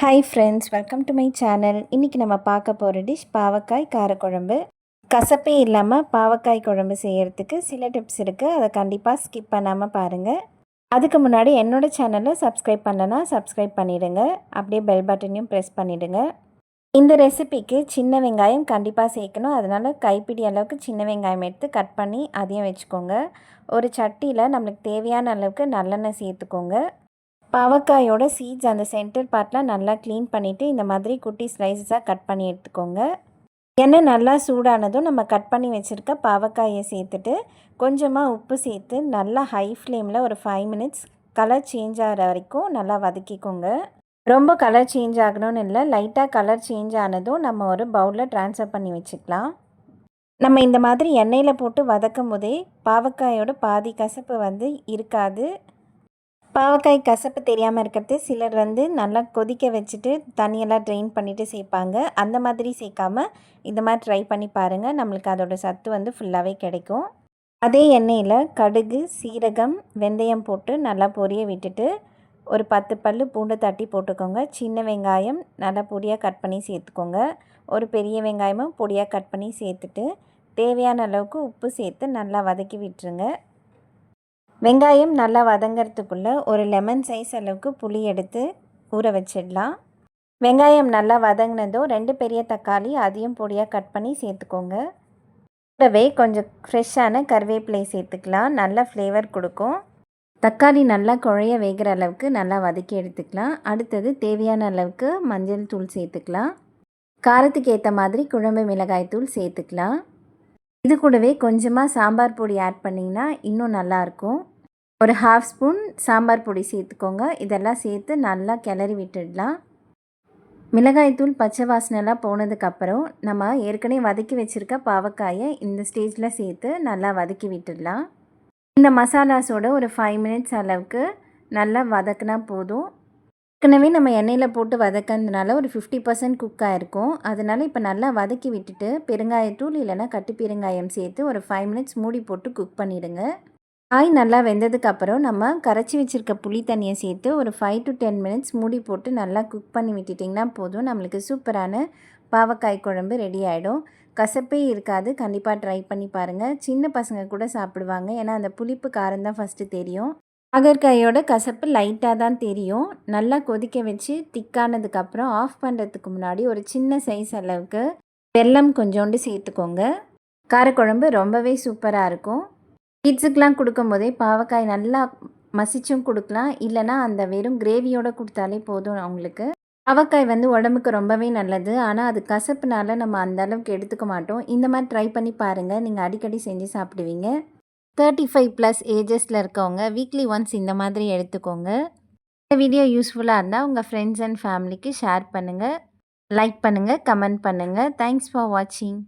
Hi friends welcome to my channel இன்றைக்கி நம்ம பார்க்க போகிற டிஷ் பாவக்காய் காரக்குழம்பு. கசப்பே இல்லாமல் பாவக்காய் குழம்பு செய்கிறதுக்கு சில டிப்ஸ் இருக்குது அதை கண்டிப்பாக ஸ்கிப் பண்ணாமல் பாருங்கள் அதுக்கு முன்னாடி என்னோடய சேனலை சப்ஸ்கிரைப் பண்ணனா சப்ஸ்கிரைப் பண்ணிவிடுங்க அப்படியே பெல் பட்டனையும் ப்ரெஸ் பண்ணிவிடுங்க இந்த ரெசிபிக்கு சின்ன வெங்காயம் கண்டிப்பாக சேர்க்கணும். அதனால் கைப்பிடி அளவுக்கு சின்ன வெங்காயம் எடுத்து கட் பண்ணி அதையும் வச்சுக்கோங்க. ஒரு சட்டியில் நம்மளுக்கு தேவையான அளவுக்கு நல்லெண்ணெய் சேர்த்துக்கோங்க. பாவக்காயோட சீட்ஸ் அந்த சென்டர் பார்ட்லாம் நல்லா க்ளீன் பண்ணிவிட்டு இந்த மாதிரி குட்டி ஸ்லைசஸாக கட் பண்ணி எடுத்துக்கோங்க. எண்ணெய் நல்லா சூடானதும் நம்ம கட் பண்ணி வச்சுருக்க பாவக்காயை சேர்த்துட்டு கொஞ்சமாக உப்பு சேர்த்து நல்லா ஹை ஃப்ளேமில் ஒரு ஃபைவ் மினிட்ஸ் கலர் சேஞ்ச் ஆகிற வரைக்கும் நல்லா வதக்கிக்கோங்க. ரொம்ப கலர் சேஞ்ச் ஆகணும்னு இல்லை லைட்டாக கலர் சேஞ்ச் ஆனதும் நம்ம ஒரு பவுலில் ட்ரான்ஸ்ஃபர் பண்ணி வச்சுக்கலாம். நம்ம இந்த மாதிரி எண்ணெயில் போட்டு வதக்கும் போதே பாவக்காயோட பாதி கசப்பு வந்து இருக்காது. பாவக்காய் கசப்பு தெரியாமல் இருக்கிறது. சிலர் வந்து நல்லா கொதிக்க வச்சுட்டு தண்ணியெல்லாம் ட்ரெயின் பண்ணிவிட்டு சேர்ப்பாங்க. அந்த மாதிரி சேர்க்காம இந்த மாதிரி ட்ரை பண்ணி பாருங்கள் நம்மளுக்கு அதோட சத்து வந்து ஃபுல்லாகவே கிடைக்கும். அதே எண்ணெயில் கடுகு சீரகம் வெந்தயம் போட்டு நல்லா பொரிய விட்டுட்டு ஒரு பத்து பல் பூண்டு தட்டி போட்டுக்கோங்க. சின்ன வெங்காயம் நல்லா பொடியாக கட் பண்ணி சேர்த்துக்கோங்க. ஒரு பெரிய வெங்காயமும் பொடியாக கட் பண்ணி சேர்த்துட்டு தேவையான அளவுக்கு உப்பு சேர்த்து நல்லா வதக்கி விட்டுருங்க. வெங்காயம் நல்லா வதங்கிறதுக்குள்ளே ஒரு லெமன் சைஸ் அளவுக்கு புளி எடுத்து ஊற வச்சிடலாம். வெங்காயம் நல்லா வதங்கினதும் ரெண்டு பெரிய தக்காளி அதையும் பொடியாக கட் பண்ணி சேர்த்துக்கோங்க. கூடவே கொஞ்சம் ஃப்ரெஷ்ஷான கருவேப்பிலை சேர்த்துக்கலாம். நல்ல ஃப்ளேவர் கொடுக்கும். தக்காளி நல்லா குழைய வேகிற அளவுக்கு நல்லா வதக்கி எடுத்துக்கலாம். அடுத்தது தேவையான அளவுக்கு மஞ்சள் தூள் சேர்த்துக்கலாம். காரத்துக்கு ஏற்ற மாதிரி குழம்பு மிளகாய் தூள் சேர்த்துக்கலாம். இது கூடவே கொஞ்சமாக சாம்பார் பொடி ஆட் பண்ணிங்கன்னா இன்னும் நல்லாயிருக்கும் ஒரு ஹாஃப் ஸ்பூன் சாம்பார் பொடி சேர்த்துக்கோங்க. இதெல்லாம் சேர்த்து நல்லா கிளறி விட்டுடலாம். மிளகாய்த்தூள் பச்சை வாசனைலாம் போனதுக்கப்புறம் நம்ம ஏற்கனவே வதக்கி வச்சுருக்க பாவக்காயை இந்த ஸ்டேஜில் சேர்த்து நல்லா வதக்கி விட்டுடலாம். இந்த மசாலாஸோட ஒரு ஃபைவ் மினிட்ஸ் அளவுக்கு நல்லா வதக்குனா போதும். ஏற்கனவே நம்ம எண்ணெயில் போட்டு வதக்கிறதுனால ஒரு ஃபிஃப்டி பர்சன்ட் குக் ஆகிருக்கும் அதனால் இப்போ நல்லா வதக்கி விட்டுட்டு பெருங்காயத்தூள் இல்லைனா கட்டு பெருங்காயம் சேர்த்து ஒரு ஃபைவ் மினிட்ஸ் மூடி போட்டு குக் பண்ணிவிடுங்க காய் நல்லா வெந்ததுக்கப்புறம் நம்ம கரைச்சி வச்சுருக்க புளி தண்ணியை சேர்த்து ஒரு ஃபைவ் டு டென் மினிட்ஸ் மூடி போட்டு நல்லா குக் பண்ணி விட்டுட்டிங்கன்னா போதும். நம்மளுக்கு சூப்பரான பாவக்காய் குழம்பு ரெடி ஆகிடும் கசப்பே இருக்காது. கண்டிப்பாக ட்ரை பண்ணி பாருங்கள் சின்ன பசங்க கூட சாப்பிடுவாங்க. ஏன்னா அந்த புளிப்பு காரம் தான் ஃபஸ்ட்டு தெரியும். பாகற்காயோட கசப்பு லைட்டாக தான் தெரியும். நல்லா கொதிக்க வச்சு திக்கானதுக்கப்புறம் ஆஃப் பண்ணுறதுக்கு முன்னாடி ஒரு சின்ன சைஸ் அளவுக்கு வெல்லம் கொஞ்சோண்டு சேர்த்துக்கோங்க. காரக்குழம்பு ரொம்பவே சூப்பராக இருக்கும். கிட்ஸுக்கெலாம் கொடுக்கும்போதே பாவக்காய் நல்லா மசிச்சும் கொடுக்கலாம் இல்லைனா அந்த வெறும் கிரேவியோடு கொடுத்தாலே போதும் அவங்களுக்கு பாவக்காய் வந்து உடம்புக்கு ரொம்பவே நல்லது ஆனால் அது கசப்புனால நம்ம அந்த அளவுக்கு எடுத்துக்க மாட்டோம் இந்த மாதிரி ட்ரை பண்ணி பாருங்கள் நீங்கள் அடிக்கடி செஞ்சு சாப்பிடுவீங்க தேர்ட்டி ஃபைவ் ப்ளஸ் ஏஜஸில் இருக்கவங்க வீக்லி ஒன்ஸ் இந்த மாதிரி எடுத்துக்கோங்க இந்த வீடியோ யூஸ்ஃபுல்லாக இருந்தால் உங்கள் ஃப்ரெண்ட்ஸ் அண்ட் ஃபேமிலிக்கு ஷேர் பண்ணுங்கள் லைக் பண்ணுங்கள் கமெண்ட் பண்ணுங்கள் தேங்க்ஸ் ஃபார் வாட்சிங்